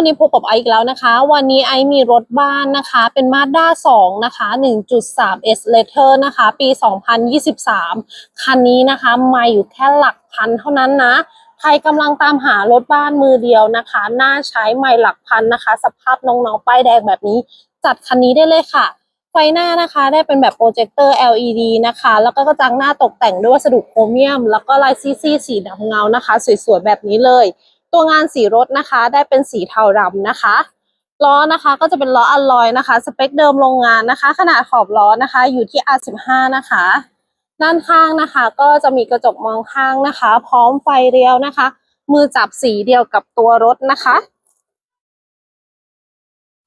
วันนี้พบกับไอซ์อีกแล้วนะคะ วันนี้ไอซ์มีรถบ้านนะคะ เป็น Mazda 2นะคะ 1.3 S Letter นะคะ ปี 2023 คันนี้นะคะมาอยู่แค่หลักพันเท่านั้นนะ ใครกำลังตามหารถบ้านมือเดียวนะคะ น่าใช้ไม่หลักพันนะคะ สภาพน้องๆ ป้ายแดงแบบนี้ จัดคันนี้ได้เลยค่ะ ไฟหน้านะคะได้เป็นแบบโปรเจคเตอร์ LED นะคะ แล้วก็กระจังหน้าตกแต่งด้วยวัสดุโครเมียม แล้วก็ลายซีซีสีดำเงานะคะ สวยๆ แบบนี้เลย ตัวงานสีรถนะคะได้เป็นสีเทาดำนะคะ ล้อนะคะก็จะเป็นล้ออัลลอยนะคะ สเปคเดิมโรงงานนะคะ ขนาดขอบล้อนะคะอยู่ที่ R15 นะคะ ด้านข้างนะคะ ก็จะมีกระจกมองข้างนะคะ พร้อมไฟเรียวนะคะ มือจับสีเดียวกับตัวรถนะคะ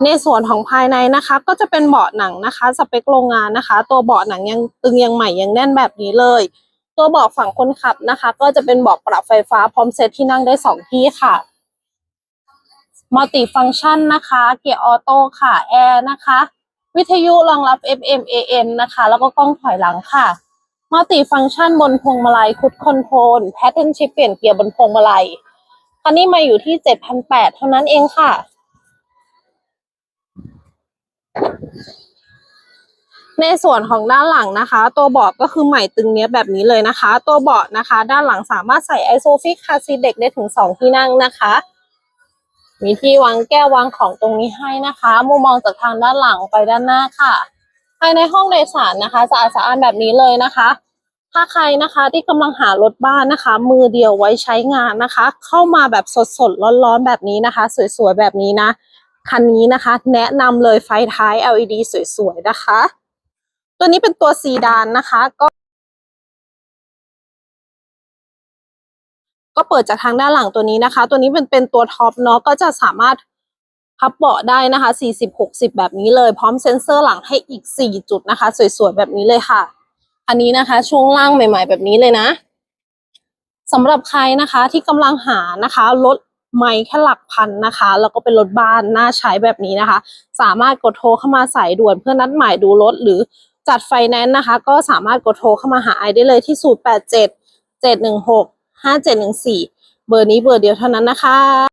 ในส่วนของภายในนะคะ ก็จะเป็นเบาะหนังนะคะ สเปคโรงงานนะคะ ตัวเบาะหนังยังตึงยังใหม่ยังแน่นแบบนี้เลย ตัวเบาะฝั่งคนขับนะคะ ก็จะเป็นเบาะปรับไฟฟ้าพร้อมเซตที่นั่งได้สองที่ค่ะมัลติฟังชันนะคะ เกียร์ออโต้ค่ะแอร์นะคะ วิทยุรองรับ FM AM นะคะ แล้วก็กล้องถอยหลังค่ะมัลติฟังชันบนพวงมาลัยคุดคอนโทรลแพทเทิร์นชิปเปลี่ยนเกียร์บนพวงมาลัยคันนี้มาอยู่ที่7,800เท่านั้นเองค่ะ ในส่วนของด้านหลังนะคะ ตัวเบาะก็คือใหม่ตึงเนี้ยแบบนี้เลยนะคะ ตัวเบาะนะคะ ด้านหลังสามารถใส่ไอโซฟิกคาซีเด็กได้ถึงสองที่นั่งนะคะ มีที่วางแก้ววางของตรงนี้ให้นะคะมุมมองจากทางด้านหลังไปด้านหน้าค่ะ ภายในห้องโดยสารนะคะสะอาดสะอ้านแบบนี้เลยนะคะ ถ้าใครนะคะที่กำลังหารถบ้านนะคะ มือเดียวไว้ใช้งานนะคะ เข้ามาแบบสดๆร้อนๆแบบนี้นะคะ สวยๆแบบนี้นะคันนี้นะคะ แนะนำเลยไฟท้าย LED สวยๆนะคะ ตัวนี้เป็นตัวซีดานนะคะ ก็ ก็เปิดจากทางด้านหลังตัวนี้นะคะ ตัวนี้เป็นเป็นตัวท็อปเนาะก็จะสามารถพับเบาะได้นะคะ 40-60 แบบนี้เลย พร้อมเซ็นเซอร์หลังให้อีก 4 จุดนะคะ สวยๆ แบบนี้เลยค่ะ อันนี้นะคะ ช่วงล่างใหม่ ๆ แบบนี้เลยนะสำหรับใครนะคะที่กำลังหานะคะรถไม่แค่หลักพันนะคะ แล้วก็เป็นรถบ้านน่าใช้แบบนี้นะคะ สามารถกดโทรเข้ามาสายด่วนเพื่อนัดหมายดูรถหรือ จัดไฟแนนซ์นะคะ ก็สามารถกดโทรเข้ามาหาไอได้เลยที่ 087 716 5714 เบอร์นี้เบอร์เดียวเท่านั้นนะคะ